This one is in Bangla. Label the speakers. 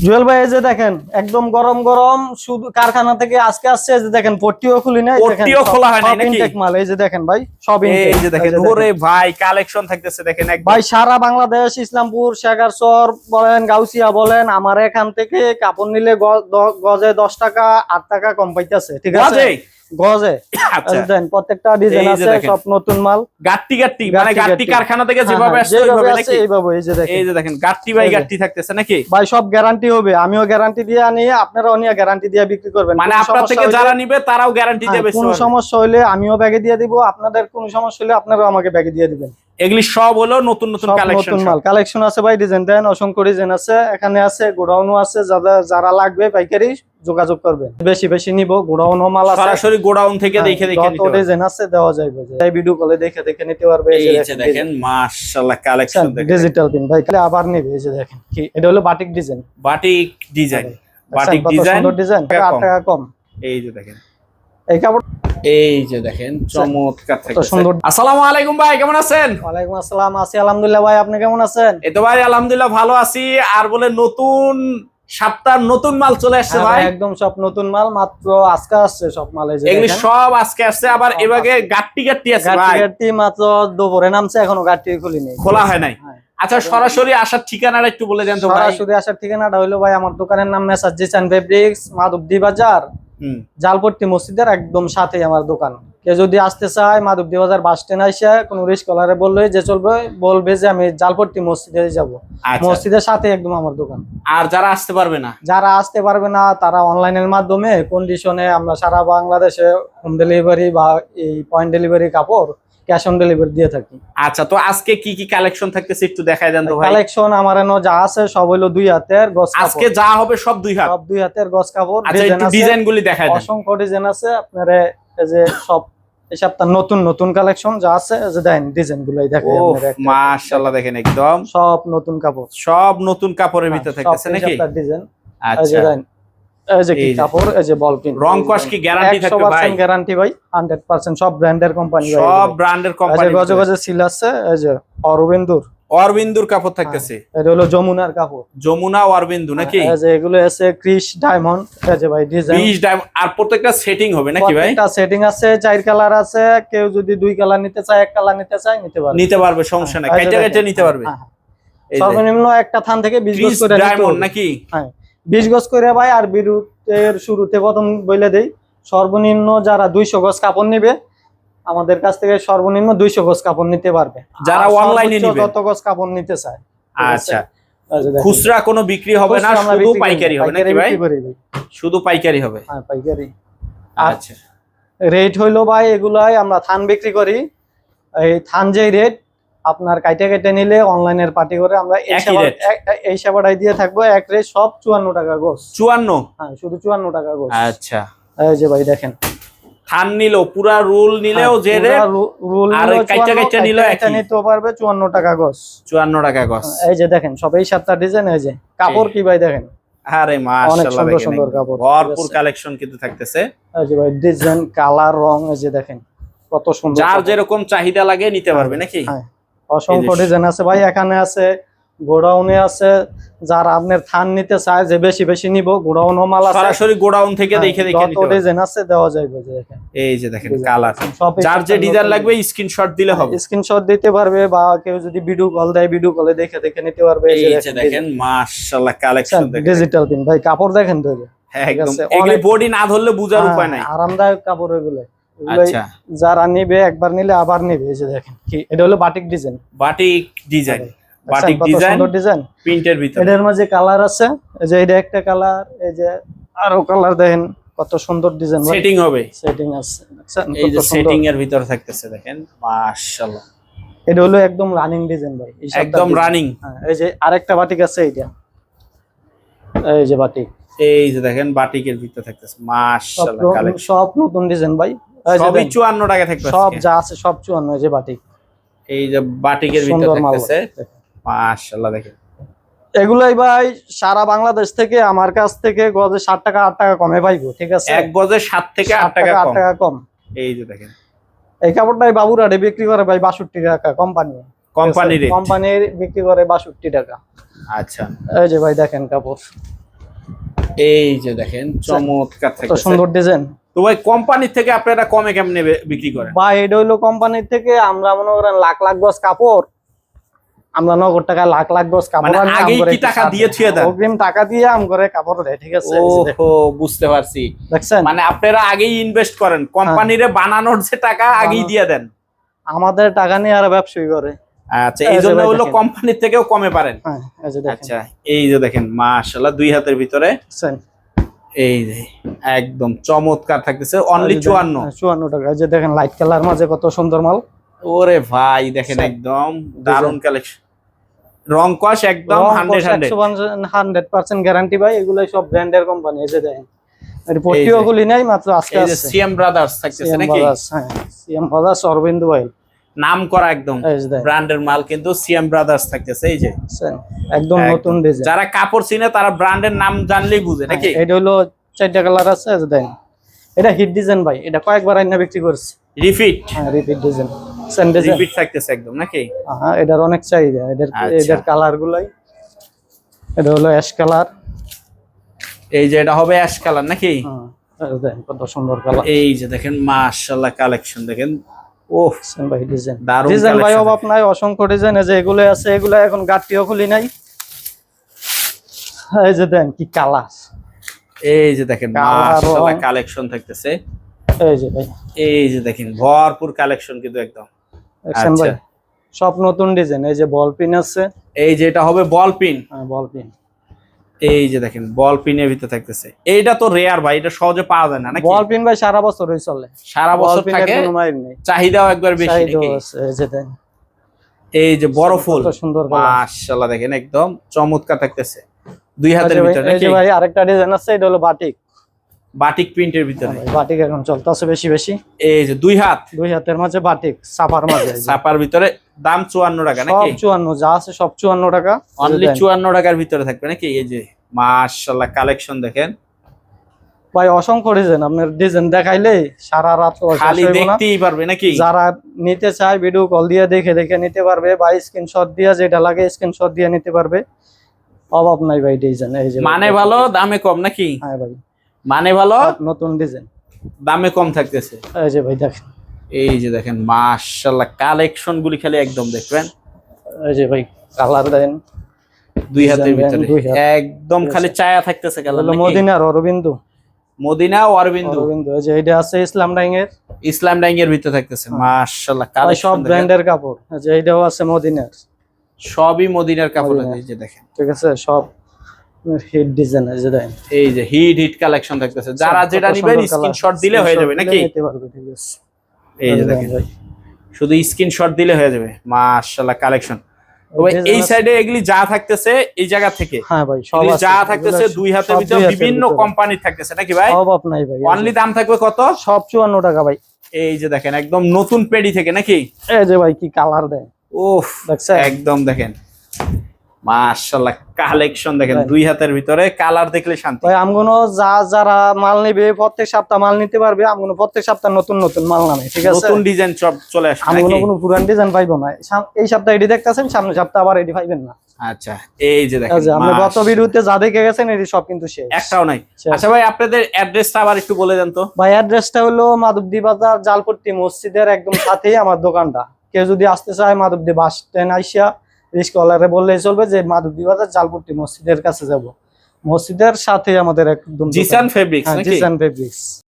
Speaker 1: জুয়েল ভাই এই যে দেখেন একদম গরম গরম শুধু কারখানা থেকে আজকে আসছে এই যে দেখেন পট্টিও খুলি নাই
Speaker 2: পট্টিও খোলা হয়
Speaker 1: সব
Speaker 2: নাকি?
Speaker 1: মাল এই যে দেখেন ভাই সব
Speaker 2: এই যে দেখেন ওরে ভাই কালেকশন থাকতেছে দেখেন একদম।
Speaker 1: ভাই সারা বাংলাদেশ ইসলামপুর শেখারচর বলেন গাউসিয়া বলেন আমার এখান থেকে কাপড় নিলে গজে দশ টাকা আট টাকা কম পাইতেছে ঠিক আছে? গজে। দেন প্রত্যেকটা ডিজাইন আছে সব নতুন মাল।
Speaker 2: গাট্টি গাট্টি মানে
Speaker 1: গাট্টি
Speaker 2: গাট্টি
Speaker 1: গাট্টি।
Speaker 2: কারখানা থেকে যেভাবে আসছে ওইভাবে নাকি?
Speaker 1: এইভাবে এই যে দেখেন।
Speaker 2: এই যে দেখেন গাট্টি বাই গাট্টি থাকতেছে নাকি?
Speaker 1: ভাই সব গ্যারান্টি হবে। আমিও গ্যারান্টি দিয়ে আনি আপনারাও নিয়ে গ্যারান্টি দিয়ে বিক্রি করবেন।
Speaker 2: মানে আপনার থেকে যারা নিবে তারাও গ্যারান্টি দেবে
Speaker 1: কোনো সমস্যা হলে আমিও ব্যাগে দিয়ে দিব। আপনাদের কোনো সমস্যা হলে আপনারাও আমাকে ব্যাগে দিয়ে দিবেন।
Speaker 2: এগুলি সব হলো নতুন নতুন কালেকশন
Speaker 1: মাল। কালেকশন আছে ভাই ডিজাইন দেন অসংখ্য ডিজাইন আছে এখানে আছে গোডাউনও আছে যারা যারা লাগবে পাইকারি যোগাযোগ করবে বেশি বেশি নিব গোডাউনও মাল আছে।
Speaker 2: সরাসরি গোডাউন থেকে দেখে দেখে নিতে পারবে।
Speaker 1: ডিজাইন আছে দেওয়া যাবে এই ভিডিও কলে দেখে দেখে নিতে পারবে
Speaker 2: এই যে দেখেন মাশাআল্লাহ কালেকশন দেখেন।
Speaker 1: ডিজিটাল পিন ভাই খালি আবার নেবে এই যে দেখেন কি এটা হলো batik design
Speaker 2: batik design batik design
Speaker 1: সুন্দর ডিজাইন
Speaker 2: টাকা
Speaker 1: আট
Speaker 2: কম।
Speaker 1: টাকা কম।
Speaker 2: এই যে দেখেন।
Speaker 1: এই কাপড়
Speaker 2: এই যে দেখেন চমৎকার থাকতেছে।
Speaker 1: সুন্দর।
Speaker 2: আসসালামু আলাইকুম ভাই কেমন আছেন?
Speaker 1: ওয়ালাইকুম আসসালাম আছি আলহামদুলিল্লাহ ভাই আপনি কেমন আছেন?
Speaker 2: এই তো ভাই আলহামদুলিল্লাহ ভালো আছি। আর বলে নতুন সপ্তাহ নতুন মাল চলে আসছে
Speaker 1: হ্যাঁ
Speaker 2: ভাই।
Speaker 1: একদম সব নতুন মাল মাত্র আজকে আসছে সব মাল
Speaker 2: এগুলি সব আজকে আসছে আবার এবারে গাট্টি গাট্টি আছে ভাই।
Speaker 1: গাড়ি মাত্র দুপুরে নামছে এখনও গাড়ি খুলিনি।
Speaker 2: খোলা হয় নাই।
Speaker 1: হ্যাঁ।
Speaker 2: আচ্ছা সরাসরি আসার ঠিকানাটা একটু বলে দেন তো ভাই।
Speaker 1: সরাসরি আসার ঠিকানাটা হইল ভাই আমার দোকানের নাম মেসাজ জিসান ফেব্রিক্স মাধবদী বাজার। জালপট্টি মসজিদের একদম সাথে আমার দোকান। কেউ যদি আসতে চায় মাধবদী বাজার বাস স্ট্যান্ড আসে কোনো রিস্কলারে বললে যে চলবে বলবে যে আমি জালপট্টি মসজিদে যাব।
Speaker 2: আচ্ছা।
Speaker 1: মসজিদের সাথে একদম আমার দোকান।
Speaker 2: আর যারা আসতে পারবে না?
Speaker 1: যারা আসতে পারবে না তারা অনলাইনের মাধ্যমে কন্ডিশনে আমরা সারা বাংলাদেশে হোম ডেলিভারি বা এই পয়েন্ট ডেলিভারি কাপড় ক্যাশ অন ডেলিভারি দিয়ে থাকি।
Speaker 2: আচ্ছা তো আজকে কি কি কালেকশন থাকতেছে একটু দেখাই দেন তো ভাই।
Speaker 1: কালেকশন আমার এনো যা আছে সব হইল দুই হাতের গছ
Speaker 2: আজকে যা হবে সব দুই হাত?
Speaker 1: সব দুই হাতের গছ কাপড়।
Speaker 2: আচ্ছা একটু ডিজাইন গুলি দেখাই দেন।
Speaker 1: অসংখ্য ডিজাইন আছে। আপনারা এই যে সব এই সপ্তাহ নতুন নতুন কালেকশন যা আছে যে দেন ডিজাইন গুলাই দেখেন
Speaker 2: মাশাআল্লাহ দেখেন একদম।
Speaker 1: সব নতুন কাপড়।
Speaker 2: সব নতুন কাপড়ের ভিতরে থাকতেছে নাকি?
Speaker 1: ডিজাইন
Speaker 2: আচ্ছা।
Speaker 1: দেন এই যে কি
Speaker 2: এই যে।
Speaker 1: কাপড় এই যে বল পিন
Speaker 2: রং কস কি গ্যারান্টি থাকবে ভাই?
Speaker 1: গ্যারান্টি ভাই 100% সব ব্র্যান্ডের কোম্পানি ভাই
Speaker 2: সব ব্র্যান্ডের কোম্পানি
Speaker 1: গজে গজে সিল আছে এই যে অরবিন্দুর।
Speaker 2: অরবিন্দুর কাপড় থাকতেছে।
Speaker 1: এটা হলো যমুনার কাপড়।
Speaker 2: যমুনা অরবিন্দু নাকি?
Speaker 1: এই যে এগুলো আছে ডায়মন্ড এই যে ভাই ডিজাইন
Speaker 2: বিশ ডায়মন্ড আর প্রত্যেকটা সেটিং হবে নাকি ভাই?
Speaker 1: প্রত্যেকটা সেটিং আছে চার কালার আছে কেউ যদি দুই কালার নিতে চায় এক কালার নিতে চায় নিতে পারবে।
Speaker 2: নিতে পারবে সমস্যা নাই কাইটা কাইটা নিতে পারবে।
Speaker 1: হ্যাঁ, হ্যাঁ। সর্বনিম্ন একটা থান থেকে গজ করে
Speaker 2: ডায়মন্ড নাকি?
Speaker 1: হ্যাঁ। বিশ গজ করে ভাই আর বিরুতের শুরুতে প্রথম বলে দেই সর্বনিম্ন যারা দুইশো গজ কাপড় নেবে আমাদের কাছ থেকে সর্বনিম্ন দুইশো গজ কাপড় নিতে পারবে।
Speaker 2: যারা অনলাইনে।
Speaker 1: যত গজ কাপড় নিতে চায়
Speaker 2: আচ্ছা। খুচরা কোনো বিক্রি হবে না শুধু পাইকারি হবে নাকি ভাই। শুধু পাইকারি হবে?
Speaker 1: হ্যাঁ পাইকারি।
Speaker 2: আচ্ছা।
Speaker 1: রেট হইল ভাই এগুলাই আমরা থান বিক্রি করি। এই থান যে রেট আপনার কাইটে কেটে নিলে অনলাইনের পার্টি করে আমরা এই সেবাটাই দিয়ে থাকব এক রেট সব চুয়ান্ন টাকা গোস।
Speaker 2: চুয়ান্ন?
Speaker 1: হ্যাঁ শুধু চুয়ান্ন টাকা গোস।
Speaker 2: আচ্ছা।
Speaker 1: এই যে ভাই দেখেন।
Speaker 2: থান নিল পুরা রুল নিলেও যে
Speaker 1: পুরা রুল
Speaker 2: আর
Speaker 1: নিলেও
Speaker 2: কাইটা কাইটা নিলেও
Speaker 1: কাইটা
Speaker 2: একই।
Speaker 1: পারবে চুয়ান্ন টাকা গোস।
Speaker 2: চুয়ান্ন টাকা গছ
Speaker 1: এই যে দেখেন সব এই সাতটা ডিজাইন এই যে। কাপড় কি ভাই দেখেন?
Speaker 2: আরে মাশাআল্লাহ
Speaker 1: সুন্দর সুন্দর কাপড়,
Speaker 2: ভরপুর কালেকশন কিন্তু থাকতেছে।
Speaker 1: এই যে ভাই ডিজাইন কালার রং এই যে দেখেন কত সুন্দর
Speaker 2: যার যেরকম চাহিদা লাগে নিতে পারবে নাকি?
Speaker 1: হ্যাঁ। অসংখ্য ডিজাইন আছে। ভাই এখানে আছে গোডাউনে আছে। যার আপনার থান নিতে চায় যে বেশি বেশি নিব গোডাউনও মাল আছে।
Speaker 2: সরাসরি গোডাউন থেকে
Speaker 1: হ্যাঁ,
Speaker 2: দেখে দেখে নিতে পারবে।
Speaker 1: ডিজাইন আছে দেওয়া যাবে যে দেখেন।
Speaker 2: এই যে দেখেন। কালার যার যে ডিজাইন লাগবে স্ক্রিনশট দিলে হবে।
Speaker 1: স্ক্রিনশট দিতে পারবে বা কেউ যদি ভিডিও কল দেয় ভিডিও কলে দেখে দেখে নিতে পারবে।
Speaker 2: এই যে দেখেন মাশাআল্লাহ কালেকশন দেখেন।
Speaker 1: ডিজিটাল পিন ভাই কাপড় দেখেন তো।
Speaker 2: হ্যাঁ, একদম এগুলি বডি না ধরলে বুঝার
Speaker 1: হ্যাঁ,
Speaker 2: উপায় নাই।
Speaker 1: আরামদায়ক কাপড় এগুলো।
Speaker 2: আচ্ছা।
Speaker 1: যারা নিবে একবার নিলে আবার নিবে এই যে দেখেন কি এটা হলো batik design
Speaker 2: batik design batik design
Speaker 1: সুন্দর ডিজাইন
Speaker 2: প্রিন্টের ভিতরে।
Speaker 1: এটার মাঝে কালার আছে এই যে এটা একটা কালার এই যে আরও কালার দেখেন কত সুন্দর ডিজাইন
Speaker 2: সেটিং হবে।
Speaker 1: সেটিং আছে।
Speaker 2: এই যে সেটিং এর ভিতরে থাকতেছে দেখেন মাশাআল্লাহ।
Speaker 1: এটা হলো একদম রানিং ডিজাইন ভাই
Speaker 2: একদম রানিং
Speaker 1: হ্যাঁ, এই যে আরেকটা বাটিক আছে এইটা। এই যে বাটিক
Speaker 2: এই যে দেখেন বাটিকের ভিতরে থাকতেছে মাশাআল্লাহ কালেকশন
Speaker 1: সব নতুন ডিজাইন ভাই।
Speaker 2: সবই
Speaker 1: দেখেন,
Speaker 2: 54 টাকা থাকবে
Speaker 1: সব যা আছে সব চুয়ান্ন এই যে বাটিক।
Speaker 2: এই যে বাটিকের ভিতরে থাকতেছে। মাশাআল্লাহ দেখেন।
Speaker 1: এগুলাই ভাই সারা বাংলাদেশ থেকে আমার কাছ থেকে গজে ষাট টাকা আট টাকা কমে পাইবো ঠিক আছে?
Speaker 2: এক গজে 7 থেকে 8 টাকা
Speaker 1: আট টাকা কম।
Speaker 2: এই যে দেখেন।
Speaker 1: এই কাপড়টাই বাবুরাটে বিক্রি করে ভাই বাষট্টি টাকা কোম্পানি।
Speaker 2: কোম্পানি রেট
Speaker 1: কোম্পানির বিক্রি করে বাষট্টি টাকা।
Speaker 2: আচ্ছা।
Speaker 1: এই যে ভাই দেখেন কাপড়।
Speaker 2: এই যে দেখেন চমৎকার
Speaker 1: কত সুন্দর ডিজাইন
Speaker 2: তো ভাই কোম্পানি থেকে আপনারা কমে কেমনে বিক্রি করেন?
Speaker 1: বা এটা হইল কোম্পানির থেকে আমরা মনে করেন লাখ লাখ গজ কাপড়। আমরা নগদ টাকা লাখ লাখ গজ কাপড়
Speaker 2: মানে
Speaker 1: আনি,
Speaker 2: কি টাকা দিয়ে। থুয়ে দেন?
Speaker 1: অগ্রিম টাকা দিয়ে আম করে কাপড় দেয় ঠিক আছে।
Speaker 2: ওহো বুঝতে পারছি।
Speaker 1: দেখছেন?
Speaker 2: মানে আপনারা আগেই ইনভেস্ট করেন। কোম্পানিরে বানানোর যে টাকা আগেই দিয়ে দেন।
Speaker 1: আমাদের টাকা নিয়ে আর ব্যবসায়ী করে।
Speaker 2: আচ্ছা
Speaker 1: এই
Speaker 2: জন্য
Speaker 1: ভাই
Speaker 2: হলো। কোম্পানির থেকেও কমে পারেন।
Speaker 1: হ্যাঁ এই যে দেখেন।
Speaker 2: আচ্ছা এই যে দেখেন মাশাআল্লাহ দুই হাতের ভিতরে? এই যে একদম চমৎকার থাকতেছে অনলি চুয়ান্ন।
Speaker 1: চুয়ান্ন টাকা। যে দেখেন লাইট কালার মাঝে কত সুন্দর মাল।
Speaker 2: ওরে ভাই দেখেন একদম দারুণ কালেকশন রং কস একদম হান্ড্রেড
Speaker 1: পার্সেন্ট গ্যারান্টি ভাই এগুলো সব ব্র্যান্ডের কোম্পানি এই যে দেখেন।
Speaker 2: যে।
Speaker 1: খুলি নাই মাত্র আজকে
Speaker 2: সিএম ব্রাদার্স থাকতেছে নাকি?
Speaker 1: হ্যাঁ সিএম বাজাজ অরবিন্দ ভাই।
Speaker 2: নাম করা একদম ব্র্যান্ডের মাল কিন্তু সিএম ব্রাদার্স থাকতেছে এই যে।
Speaker 1: একদম। নতুন ডিজাইন
Speaker 2: যারা কাপড় চিনে তারা ব্র্যান্ডের নাম জানলেই বুঝে নাকি?
Speaker 1: এটা হলো চারটা কালার আছে যে এটা হিট ডিজাইন ভাই এটা কয়েকবার আইনা বিক্রি করছে।
Speaker 2: রিফিট
Speaker 1: হ্যাঁ repeat design same design
Speaker 2: repeat থাকতেছে একদম নাকি?
Speaker 1: হ্যাঁ এটার অনেক চাহিদা এটার
Speaker 2: আচ্ছা।
Speaker 1: এটার কালার গুলাই এটা হলো অ্যাশ কালার
Speaker 2: এই যে এটা হবে অ্যাশ কালার নাকি?
Speaker 1: হ্যাঁ দেখেন কত সুন্দর কালার
Speaker 2: এই যে দেখেন মাশাআল্লাহ কালেকশন দেখেন। ওহ
Speaker 1: সেম ভাই ডিজাইন ডিজাইন ভাই অভাব নাই অসংখ্য ডিজাইন যে এগুলো আছে এগুলো এখন খুলি নাই। এই যে দেন কি কালার
Speaker 2: এই যে দেখেন মাশাআল্লাহ কালেকশন থাকতেছে।
Speaker 1: এই যে ভাই।
Speaker 2: এই যে দেখেন ভরপুর কালেকশন কিন্তু একদম।
Speaker 1: দেখছেন ভাই।
Speaker 2: আচ্ছা।
Speaker 1: সব নতুন ডিজাইন এই যে বল পিন আছে।
Speaker 2: এই যে এটা হবে বল পিন
Speaker 1: হ্যাঁ বল পিন
Speaker 2: এই যে দেখেন বল পিনের ভিতরে থাকতেছে। এইটা তো রেয়ার ভাই এটা সহজে পাওয়া যায় না নাকি?
Speaker 1: বল পিন ভাই সারা বছর বছরই চলে।
Speaker 2: সারা বছর থাকে
Speaker 1: কোনো মাইর নেই।
Speaker 2: চাহিদাও একবার বেশি?
Speaker 1: এই যে দেন।
Speaker 2: এই যে বড় ফুল।
Speaker 1: সুন্দর
Speaker 2: মাশাআল্লাহ দেখেন একদম চমৎকার থাকতেছে। দুই হাতের ভিতরে
Speaker 1: এই
Speaker 2: নাকি?
Speaker 1: যে ভাই আরেকটা ডিজাইন আছে এটা হলো বাটিক
Speaker 2: বাটিক প্রিন্টের ভিতরে।
Speaker 1: বাটিক এখন চলতেছে বেশি বেশি।
Speaker 2: এই যে দুই হাত।
Speaker 1: দুই হাতের মাঝে বাটিক সাফার মাঝে।
Speaker 2: ছাপার ভিতরে দাম চুয়ান্ন টাকা
Speaker 1: সব
Speaker 2: নাকি?
Speaker 1: চুয়ান্ন যা আছে সব চুয়ান্ন টাকা।
Speaker 2: অনলি
Speaker 1: দেন।
Speaker 2: চুয়ান্ন টাকার ভিতরে থাকবে নাকি? এই যে মাশাআল্লাহ কালেকশন দেখেন।
Speaker 1: ভাই অসংখ্য ডিজাইন আপনার ডিজাইন দেখাইলে সারা রাত
Speaker 2: খালি দেখতেই পারবে নাকি?
Speaker 1: যারা নিতে চায় ভিডিও কল দিয়ে দেখে দেখে নিতে পারবে বা স্ক্রিনশট দিয়ে যেটা লাগে স্ক্রিনশট দিয়ে নিতে পারবে। অভাব নাই ভাই ডিজাইন এই যে
Speaker 2: মানে ভালো দামে কম নাকি?
Speaker 1: হ্যাঁ ভাই।
Speaker 2: মানে ভালো?
Speaker 1: নতুন ডিজাইন
Speaker 2: দামে কম থাকতেছে।
Speaker 1: এই যে ভাই দেখেন।
Speaker 2: এই যে দেখেন মাশাআল্লাহ কালেকশন গুলি খালি একদম দেখবেন।
Speaker 1: এই যে ভাই কালার দেন
Speaker 2: দুই হাতের ভিতরে। একদম খালি চায়া থাকতেছে কালার
Speaker 1: হলো মদিনার অরবিন্দ।
Speaker 2: মদিনা ও অরবিন্দু।
Speaker 1: অরবিন্দ এই যে এটা আছে ইসলাম ডাইং এর
Speaker 2: ইসলাম ডাইং এর ভিতরে থাকতেছে মাশাআল্লাহ
Speaker 1: ভাই
Speaker 2: কালেকশন
Speaker 1: সব ব্র্যান্ডের কাপড়। এই যে এটাও আছে মদিনার।
Speaker 2: সবই মদিনার কাপড় এই যে দেখেন।
Speaker 1: ঠিক আছে সব। হিট ডিজাইন যে দেখেন।
Speaker 2: এই যে হিট হিট কালেকশন থাকতেছে। যারা যেটা নিবেন স্ক্রিনশট দিলে হয়ে যাবে নাকি?
Speaker 1: আছে।
Speaker 2: এই যে দেখেন। শুধু স্ক্রিনশট দিলে হয়ে যাবে মাশাআল্লাহ কালেকশন এই সাইডে এগুলি যা থাকতেছে এই জায়গা থেকে।
Speaker 1: হ্যাঁ ভাই সব
Speaker 2: যা থাকতেছে দুই হাতের ভিতরে বিভিন্ন
Speaker 1: ভিতরে।
Speaker 2: কোম্পানির থাকতেছে নাকি ভাই?
Speaker 1: অভাব নাই ভাই
Speaker 2: অনলি দাম থাকবে কত?
Speaker 1: সব চুয়ান্ন টাকা ভাই।
Speaker 2: এই যে দেখেন একদম নতুন পেডি থেকে নাকি?
Speaker 1: এই যে ভাই কি কালার দেয়। দেখছেন?
Speaker 2: একদম দেখেন। মাশাআল্লাহ কালেকশন দেখেন। দুই হাতের ভিতরে কালার দেখলে শান্তি।
Speaker 1: ভাই আমগুলো যা যারা মাল নিবে প্রত্যেক সপ্তাহ মাল নিতে পারবে আমগুলো প্রত্যেক সপ্তাহ নতুন নতুন মাল নামে ঠিক আছে?
Speaker 2: নতুন ডিজাইন সব চলে আসবে
Speaker 1: আমগুলো কোনো পুরান ডিজাইন পাইবো না। এই সপ্তাহে এটি দেখতেছেন সামনে সপ্তাহ আবার এটি পাইবেন না।
Speaker 2: আচ্ছা এই যে দেখেন
Speaker 1: যে গত ভিডিওতে যা দেখে গেছেন এটি সব কিন্তু শেষ।
Speaker 2: একটাও নাই। আচ্ছা ভাই আপনাদের অ্যাড্রেসটা আবার একটু বলে দেন তো।
Speaker 1: ভাই অ্যাড্রেসটা হলো মাধবদী বাজার জালপট্টি মসজিদের একদম সাথেই আমার দোকানটা। কেউ যদি আসতে চায় মাধবদী বাস স্ট্যান্ড আইসা রিস্কওয়ালারে বললেই চলবে যে মাধবদী বাজার জালপুরটি মসজিদের কাছে যাব। মসজিদের সাথে আমাদের একদম।
Speaker 2: জিসান ফেব্রিক্স
Speaker 1: হ্যাঁ, জিসান ফেব্রিক্স